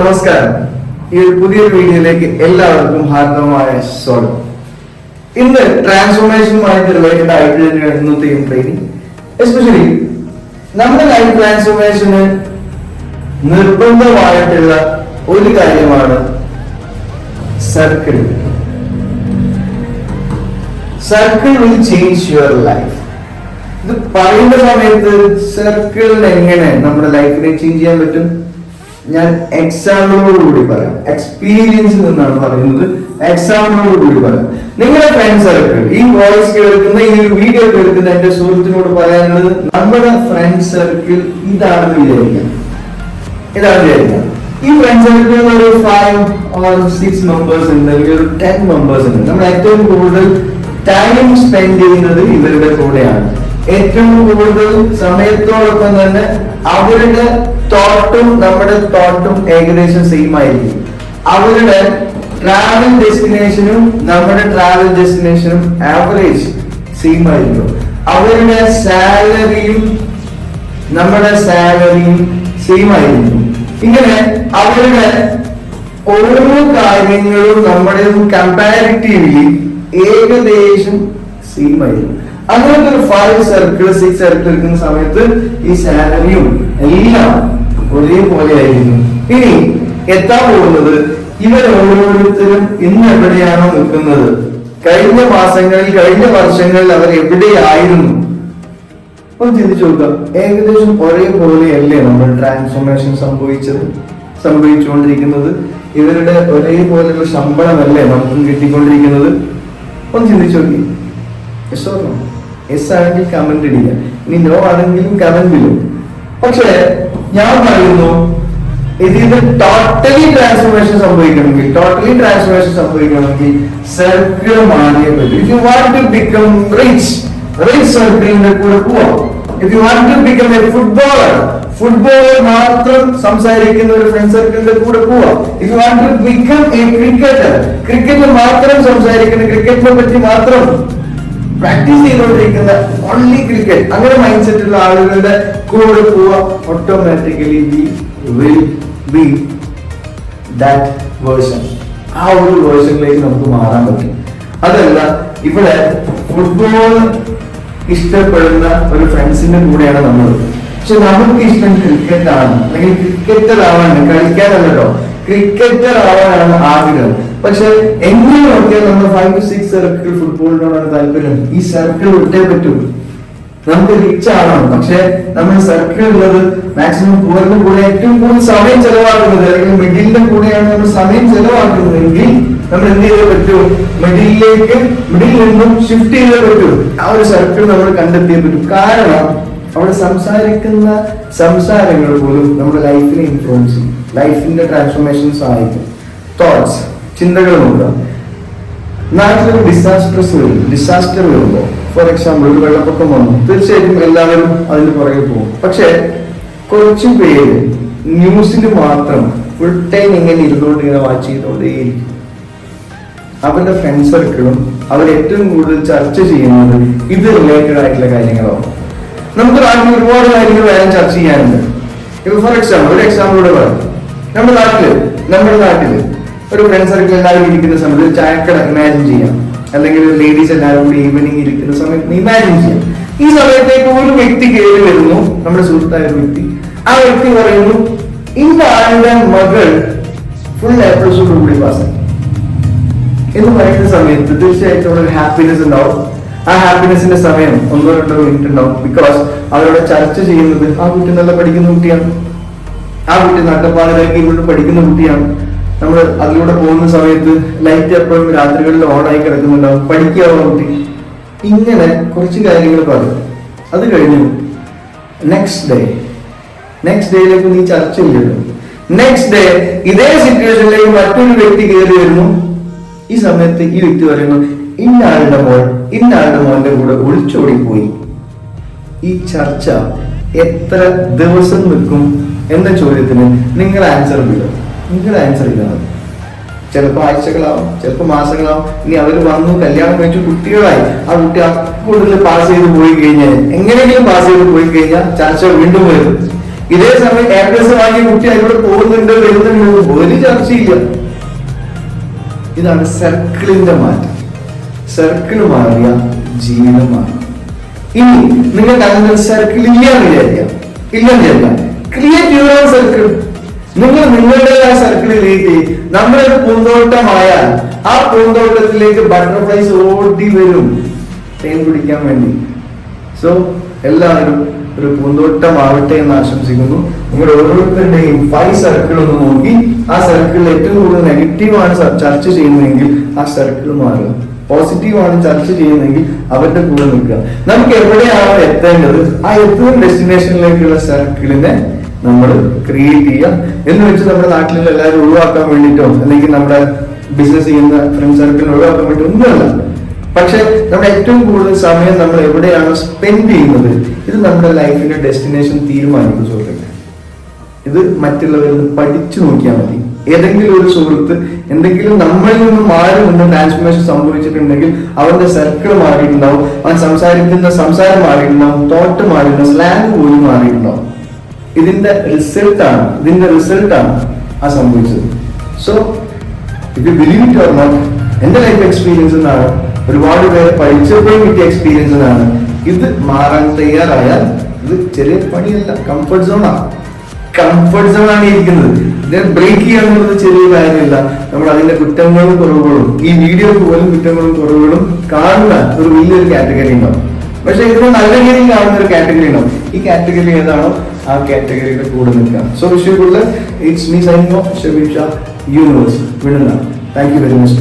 നമസ്കാരം. ഈ ഒരു പുതിയൊരു വീഡിയോയിലേക്ക് എല്ലാവർക്കും ഹാർദവമായ സ്വാഗതം. ഇന്ന് ട്രാൻസ്ഫോർമേഷനുമായിട്ട് റിലേറ്റഡ് ആയിട്ട് തന്നെയാണ് ഇന്നത്തെയും ട്രെയിനിങ് എസ്പെഷ്യലി നമ്മുടെ ലൈഫ് ട്രാൻസ്ഫോർമേഷന് നിർബന്ധമായിട്ടുള്ള ഒരു കാര്യമാണ് circle circle will change your life ഇത് പറയുന്ന സമയത്ത് സർക്കിളിന് എങ്ങനെ നമ്മുടെ ലൈഫിനെ ചേഞ്ച് ചെയ്യാൻ പറ്റും? ഞാൻ എക്സാമ്പിളോട് കൂടി പറയാം എക്സ്പീരിയൻസ് എന്നാണ് പറയുന്നത്. എക്സാമ്പിളോട് കൂടി പറയാം നിങ്ങളുടെ ഫ്രണ്ട് സർക്കിൾ ഈ വോയിസ് കേൾക്കുന്ന ഈ ഒരു വീഡിയോ കേൾക്കുന്ന എന്റെ സുഹൃത്തിനോട് പറയാനുള്ളത് നമ്മുടെ ഫ്രണ്ട് സർക്കിൾ ഇതാണ് വിചാരിക്കാം ഇതാണ് വിചാരിക്കാം ഈ ഫ്രണ്ട് സർക്കിളിൽ ഒരു ഫൈവ് ഓർ സിക്സ് മെമ്പേഴ്സ് ഉണ്ട് അല്ലെങ്കിൽ ഒരു ടെൻ മെമ്പേഴ്സ് ഉണ്ട്. നമ്മൾ ഏറ്റവും കൂടുതൽ ടൈം സ്പെൻഡ് ചെയ്യുന്നത് ഇവരുടെ കൂടെയാണ്. ഏറ്റവും കൂടുതൽ സമയത്തോടൊപ്പം തന്നെ അവരുടെ തോട്ടും നമ്മുടെ തോട്ടും ഏകദേശം സെയിം ആയിരിക്കും. അവരുടെ ട്രാവൽ ഡെസ്റ്റിനേഷനും നമ്മുടെ ട്രാവൽ ഡെസ്റ്റിനേഷനും ആവറേജ് സെയിം ആയിരിക്കും. അവരുടെ സാലറിയും നമ്മുടെ സാലറിയും സെയിം ആയിരിക്കും. ഇങ്ങനെ അവരുടെ ഓരോ കാര്യങ്ങളും നമ്മുടെ കമ്പാരിറ്റീവ്ലി ഏകദേശം സെയിം ആയിരിക്കും. അങ്ങനത്തെ ഒരു ഫൈവ് സർക്കിൾ സിക്സ് സർക്കിൾ എടുക്കുന്ന സമയത്ത് ഈ സാലറിയും എല്ലാം ഒരേപോലെ ആയിരുന്നു ഇനി എത്താൻ പോകുന്നത് ഇവർ ഓരോരുത്തരും ഇന്ന് എവിടെയാണോ നിൽക്കുന്നത്? കഴിഞ്ഞ മാസങ്ങളിൽ കഴിഞ്ഞ വർഷങ്ങളിൽ അവർ എവിടെയായിരുന്നു? ഒന്ന് ചിന്തിച്ചു നോക്കാം ഏകദേശം ഒരേപോലെയല്ലേ നമ്മൾ ട്രാൻസ്ഫോർമേഷൻ സംഭവിച്ചത് സംഭവിച്ചുകൊണ്ടിരിക്കുന്നത്? ഇവരുടെ ഒരേപോലെയുള്ള ശമ്പളമല്ലേ നമുക്കും കിട്ടിക്കൊണ്ടിരിക്കുന്നത്? ഒന്ന് ചിന്തിച്ചു നോക്കി. യെസ് ഓർ നോ യെസ് ആണെങ്കിൽ കമന്റ് ഇടില്ല. ഇനി നോ ആണെങ്കിലും കമന്റ് ഇടും. പക്ഷേ ഞാൻ പറയുന്നു ഇതിന് ടോട്ടലി ട്രാൻസ്ഫോർമേഷൻ സംഭവിക്കണമെങ്കിൽ ടോട്ടലി ട്രാൻസ്ഫോർമേഷൻ സംഭവിക്കണമെങ്കിൽ സർക്കിൾ മാറിയേ പറ്റും. If you want to become rich rich സർക്കിളിന്റെ കൂടെ പോവാം. If you want to become a footballer footballer മാത്രം സംസാരിക്കുന്ന ഒരു ഫ്രണ്ട് സർക്കിളിന്റെ കൂടെ പോവാം. If you want to become a cricketer cricket മാത്രം സംസാരിക്കുന്ന ക്രിക്കറ്റിനെ പറ്റി മാത്രം പ്രാക്ടീസ് ചെയ്തുകൊണ്ടിരിക്കുന്ന ഓൺലി ക്രിക്കറ്റ് അങ്ങനെ മൈൻഡ് സെറ്റ് ഉള്ള ആളുകളുടെ കൂടെ പോവാ automatically we will be that version ആ ഒരു വേർഷനിലേക്ക് നമുക്ക് മാറാൻ പറ്റും. അതല്ല ഇവിടെ ഫുട്ബോൾ ഇഷ്ടപ്പെടുന്ന ഒരു ഫ്രണ്ട്സിന്റെ കൂടെയാണ് നമ്മൾ. പക്ഷെ നമുക്ക് ഇഷ്ടം ക്രിക്കറ്റ് ആണ്. അല്ലെങ്കിൽ ക്രിക്കറ്റർ ആവാണ് കളിക്കാനല്ലോ ക്രിക്കറ്റർ ആവാനാണ് ആഗ്രഹം. പക്ഷെ എങ്ങനെ നോക്കിയാൽ നമ്മൾ ഫൈവ് ടു സിക്സ് സർക്കിൾ ഫുട്ബോളിനോടാണ് താല്പര്യം ഈ സർക്കിൾ വിട്ടേ പറ്റൂ? നമുക്ക് റിച്ച് ആവണം. പക്ഷെ നമ്മൾ സർക്കിൾ ഉള്ളത് മാക്സിമം പൂറിന്റെ കൂടെ ഏറ്റവും കൂടുതൽ സമയം ചെലവാക്കുന്നത് അല്ലെങ്കിൽ മിഡിലിന്റെ കൂടെയാണ് നമ്മൾ സമയം ചെലവാക്കുന്നതെങ്കിൽ നമ്മൾ എന്ത് ചെയ്തേ പറ്റൂ? മിഡിലിലേക്ക് മിഡിൽ നിന്നും ഷിഫ്റ്റ് ചെയ്തേ പറ്റൂ. ആ ഒരു സർക്കിൾ നമ്മൾ കണ്ടെത്തിയേ പറ്റൂ. കാരണം അവിടെ സംസാരിക്കുന്ന സംസാരങ്ങൾ പോലും നമ്മുടെ ലൈഫിനെ ഇൻഫ്ലുവൻസ് ചെയ്യും. ലൈഫിന്റെ ട്രാൻസ്ഫോർമേഷൻ സഹായിക്കും തോട്ട്സ് ചിന്തകൾ നോക്കുക നാട്ടിലൊരു ഡിസാസ്റ്റർസ് വരും. ഡിസാസ്റ്റർ വരുമ്പോൾ ഫോർ എക്സാമ്പിൾ ഒരു വെള്ളപ്പൊക്കം വന്നു. തീർച്ചയായിട്ടും എല്ലാവരും അതിന് പുറകെ പോകും. പക്ഷേ കുറച്ച് പേര് ന്യൂസിൽ മാത്രം ഫുൾ ടൈം ഇങ്ങനെ ഇരുന്നുകൊണ്ട് ഇങ്ങനെ വാച്ച് ചെയ്തുകൊണ്ടേയിരിക്കും അവരുടെ ഫ്രണ്ട് സർക്കിളും അവർ ഏറ്റവും കൂടുതൽ ചർച്ച ചെയ്യുന്നത് ഇത് റിലേറ്റഡ് ആയിട്ടുള്ള കാര്യങ്ങളാണ്. നമുക്ക് നാട്ടിൽ ഒരുപാട് കാര്യങ്ങൾ വേണം ചർച്ച ചെയ്യാനുണ്ട്. ഇപ്പൊ ഫോർ എക്സാമ്പിൾ ഒരു എക്സാമ്പിളൂടെ പറയാം. നമ്മുടെ നാട്ടിൽ നമ്മുടെ നാട്ടിൽ ഒരു ഫ്രണ്ട് സർക്കിൾ എല്ലാവരും ഇരിക്കുന്ന സമയത്ത് ഒരു ചായക്കട ഇമാജിൻ ചെയ്യാം. അല്ലെങ്കിൽ ലേഡീസ് എല്ലാവരും കൂടി ഈവനിങ് ഇരിക്കുന്ന സമയത്ത് ഇമാജിൻ ചെയ്യാം. ഈ സമയത്തേക്ക് ഒരു വ്യക്തി കയറി വരുന്നു നമ്മുടെ സുഹൃത്തായ ഒരു വ്യക്തി. ആ വ്യക്തി പറയുന്നു ഇന്ന് ആരുടെ മകൾ ഫുൾ എപ്പിസോഡ് കൂടി പാസ്സായി എന്ന് പറയുന്ന സമയത്ത് തീർച്ചയായിട്ടും ഒരു ഹാപ്പിനെസ് ഉണ്ടാവും. ആ ഹാപ്പിനെസിന്റെ സമയം ഒന്നോ രണ്ടോ മിനിറ്റ് ഉണ്ടാവും. ബിക്കോസ് അവരോട് ചർച്ച ചെയ്യുന്നത് ആ കുട്ടി നല്ല പഠിക്കുന്ന കുട്ടിയാണ്. ആ കുട്ടി നട്ടപ്പാതിലേക്ക് ഇവിടെ പഠിക്കുന്ന കുട്ടിയാണ്. നമ്മൾ അതിലൂടെ പോകുന്ന സമയത്ത് ലൈറ്റ് എപ്പോഴും രാത്രികളിൽ ഓണായി കിടക്കുന്നുണ്ടാവും. പഠിക്കാവുന്ന കുട്ടി. ഇങ്ങനെ കുറച്ച് കാര്യങ്ങൾ പറഞ്ഞു അത് കഴിഞ്ഞു നെക്സ്റ്റ് ഡേ നെക്സ്റ്റ് ഡേയിലേക്ക് നീ ചർച്ച ചെയ്യുന്നു നെക്സ്റ്റ് ഡേ ഇതേ സിറ്റുവേഷനിലേക്ക് മറ്റൊരു വ്യക്തി കയറി വരുന്നു. ഈ സമയത്ത് ഈ വ്യക്തി പറയുന്നു ഇന്നാളുടെ മോൾ ഇന്നാളുടെ മോന്റെ കൂടെ ഒളിച്ചോടി പോയി ഈ ചർച്ച എത്ര ദിവസം നിൽക്കും എന്ന ചോദ്യത്തിന് നിങ്ങൾ ആൻസർ ഇടും നിങ്ങൾ ആൻസർ ഇതാണ് ചിലപ്പോൾ ആഴ്ചകളാവും ചിലപ്പോൾ മാസങ്ങളാവും. ഇനി അവർ വന്നു കല്യാണം കഴിച്ചു കുട്ടികളായി. ആ കുട്ടി കൂടുതൽ പാസ് ചെയ്ത് പോയി കഴിഞ്ഞാൽ എങ്ങനെയെങ്കിലും പാസ് ചെയ്ത് പോയി കഴിഞ്ഞാൽ ചർച്ച വീണ്ടും വരും. ഇതേ സമയം എ പ്ലസ് വാങ്ങിയ കുട്ടി അതിലൂടെ പോകുന്നുണ്ട് വരുന്നുണ്ട് ചർച്ചയില്ല. ഇതാണ് സർക്കിളിന്റെ മാറ്റം. സർക്കിൾ മാറിയ ജീവിതം മാറും. ഇനി നിങ്ങൾക്ക് അങ്ങനെ സർക്കിൾ ഇല്ല എന്ന് വിചാരിക്കാം. ഇല്ലെന്ന് വിചാരിക്കാം. ക്രിയേറ്റ് യുവർ സർക്കിൾ നിങ്ങൾ നിങ്ങളുടേതായ സർക്കിളിലേക്ക് നമ്മുടെ ഒരു പൂന്തോട്ടമായാൽ ആ പൂന്തോട്ടത്തിലേക്ക് ബട്ടർഫ്ലൈസ് ഓടി വരും. തേൻ കുടിക്കാൻ വേണ്ടി. സോ എല്ലാവരും ഒരു പൂന്തോട്ടമാവട്ടെ എന്ന് ആശംസിക്കുന്നു. നിങ്ങളുടെ ഓരോരുത്തരുടെയും ഫൈവ് സർക്കിൾ ഒന്ന് നോക്കി. ആ സർക്കിളിൽ ഏറ്റവും കൂടുതൽ നെഗറ്റീവ് ആണ് ചർച്ച ചെയ്യുന്നതെങ്കിൽ ആ സർക്കിൾ മാറുക. പോസിറ്റീവ് ആണ് ചർച്ച ചെയ്യുന്നതെങ്കിൽ അവരുടെ കൂടെ നിൽക്കുക. നമുക്ക് എവിടെയാണ് എത്തേണ്ടത്? ആ എത്തുന്ന ഡെസ്റ്റിനേഷനിലേക്കുള്ള സർക്കിളിനെ നമ്മൾ ക്രിയേറ്റ് ചെയ്യുക. എന്ന് വെച്ച് നമ്മുടെ നാട്ടിലുള്ള എല്ലാവരും ഒഴിവാക്കാൻ വേണ്ടിയിട്ടോ അല്ലെങ്കിൽ നമ്മുടെ ബിസിനസ് ചെയ്യുന്ന ഫ്രണ്ട് സർക്കിൾ ഒഴിവാക്കാൻ വേണ്ടി ഒന്നുമല്ല. പക്ഷെ നമ്മുടെ ഏറ്റവും കൂടുതൽ സമയം നമ്മൾ എവിടെയാണ് സ്പെൻഡ് ചെയ്യുന്നത് ഇത് നമ്മുടെ ലൈഫിന്റെ ഡെസ്റ്റിനേഷൻ തീരുമാനിക്കും സുഹൃത്തുക്കളെ. ഇത് മറ്റുള്ളവരിൽ നിന്ന് പഠിച്ചു നോക്കിയാൽ മതി. ഏതെങ്കിലും ഒരു സുഹൃത്ത് എന്തെങ്കിലും നമ്മളിൽ നിന്ന് മാറി നിന്ന് ട്രാൻസ്ഫോർമേഷൻ സംഭവിച്ചിട്ടുണ്ടെങ്കിൽ അവന്റെ സർക്കിൾ മാറിയിട്ടുണ്ടാവും. അവൻ സംസാരിക്കുന്ന സംസാരം മാറിയിട്ടുണ്ടാവും തോട്ട് മാറിയിട്ടുണ്ടാവും സ്ലാങ് പോലും മാറിയിട്ടുണ്ടാവും. ഇതിന്റെ റിസൾട്ടാണ് ഇതിന്റെ റിസൾട്ടാണ് ആ സംഭവിച്ചത്. So if you believe it or not എന്റെ ലൈഫ് എക്സ്പീരിയൻസ് എന്നാണ് ഒരുപാട് പേര് പഠിച്ചപ്പോഴും കിട്ടിയ എക്സ്പീരിയൻസ് എന്നാണ്. ഇത് മാറാൻ തയ്യാറായാൽ ഇത് ചെറിയ പണിയല്ല കംഫർട്ട് സോണാണ് കംഫർട്ട് സോണാണ് ഇരിക്കുന്നത്. ഇതിനെ ബ്രേക്ക് ചെയ്യാന്നുള്ളത് ചെറിയ കാര്യമില്ല. നമ്മൾ അതിന്റെ കുറ്റങ്ങളും കുറവുകളും ഈ വീഡിയോ പോലും കുറ്റങ്ങളും കുറവുകളും കാണുന്ന ഒരു വലിയൊരു കാറ്റഗറി ഉണ്ടാവും. പക്ഷെ ഇതിന് നല്ല രീതിയിൽ കാണുന്ന ഒരു കാറ്റഗറി ഉണ്ടാവും. ഈ കാറ്റഗറി ഏതാണോ ആ കാറ്റഗറിയുടെ കൂടെ നിൽക്കാം സോ വിഷയക്കുള്ള ഇറ്റ്സ് മീ സൈനിങ് ഓഫ് ഷബീഷ യൂണിവേഴ്സ് വിടുന്ന താങ്ക് യു വെരി മച്ച്